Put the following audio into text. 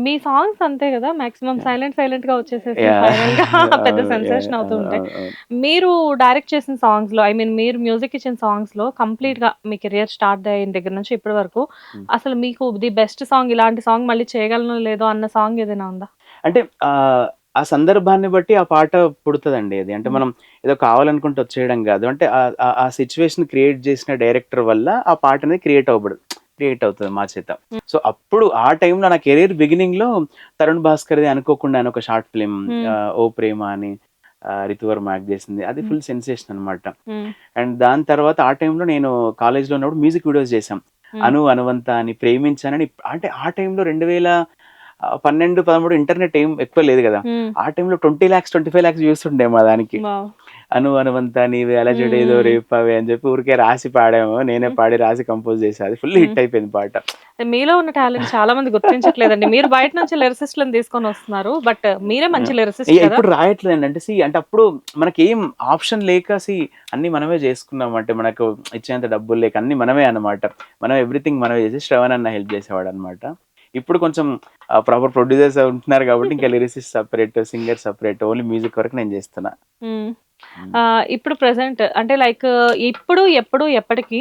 మీ songs అంతే కదా maximum. Silent సైలెంట్గా వచ్చేసేసి పెద్ద సెన్సేషన్ అవుతూ ఉంటాయి. మీరు డైరెక్ట్ చేసిన సాంగ్స్లో ఐ మీన్ మీరు మ్యూజిక్ ఇచ్చిన సాంగ్స్లో కంప్లీట్గా మీ కెరియర్ స్టార్ట్ అయిన దగ్గర నుంచి ఇప్పటి వరకు Hmm. అసలు మీకు ది బెస్ట్ సాంగ్ ఇలాంటి సాంగ్ మళ్ళీ చేయగలను లేదో అన్న సాంగ్ ఏదైనా ఉందా అంటే ఆ సందర్భాన్ని బట్టి ఆ పాట పుడుతుందండి అది అంటే Hmm. మనం ఏదో కావాలనుకుంటే వచ్చేయడం కాదు అంటే ఆ- సిచ్యువేషన్ క్రియేట్ చేసిన డైరెక్టర్ వల్ల ఆ పాట అనేది క్రియేట్ అవ్వబడు క్రియేట్ అవుతుంది మా చేత. సో అప్పుడు ఆ టైంలో నా కెరీర్ బిగినింగ్లో తరుణ్ భాస్కర్ది అనుకోకుండా అని ఒక షార్ట్ ఫిలిం. ఓ ప్రేమ అని ఆ, రితువర్మ యాక్ట్ చేసింది అది. ఫుల్ సెన్సేషన్ అన్నమాట Hmm. అండ్ దాని తర్వాత ఆ టైంలో నేను కాలేజ్లో ఉన్నప్పుడు మ్యూజిక్ వీడియోస్ చేశాం. అను అనువంత అని ప్రేమించానని అంటే ఆ టైంలో రెండు వేల పన్నెండు పదమూడు ఇంటర్నెట్ ఏం ఎక్కువ లేదు కదా. ఆ టైంలో twenty lakhs twenty five lakhs చూస్తుండే మా దానికి. అను అనువంత నీవే అలా చూడేదో మ్మ్. రేపవే అని చెప్పి ఊరికే రాసి పాడాము. నేనే పాడి రాసి కంపోజ్ చేసి అది ఫుల్ హిట్. అయిపోయింది పాట. మీలో ఉన్న టాలెంట్ చాలా మంది గుర్తించట్లేదండి. మీరు బయట నుంచి లిరిసిస్ట్లను తీసుకొని వస్తున్నారు బట్ మీరే మంచి లిరిసిస్ట్ ఇప్పుడు రాయట్లేదండి అంటే సి అంటే అప్పుడు మనకి ఏం ఆప్షన్ లేక సి అన్ని మనమే చేసుకున్నాం అంటే మనకు ఇచ్చేంత డబ్బులు లేక అన్ని మనమే అన్నమాట. మనం ఎవ్రీథింగ్ మనమే చేసి శ్రవణ్ అన్న హెల్ప్ చేసేవాడు అనమాట ఇప్పుడు కొంచెం ప్రాపర్ ప్రొడ్యూసర్స్ ఉంటున్నారు కాబట్టి ఇంకా lyricist separate singer separate only music వరకు నేను చేస్తున్నా. ఇప్పుడు ప్రెసెంట్ అంటే లైక్ ఇప్పుడు ఎప్పుడు ఎప్పటికి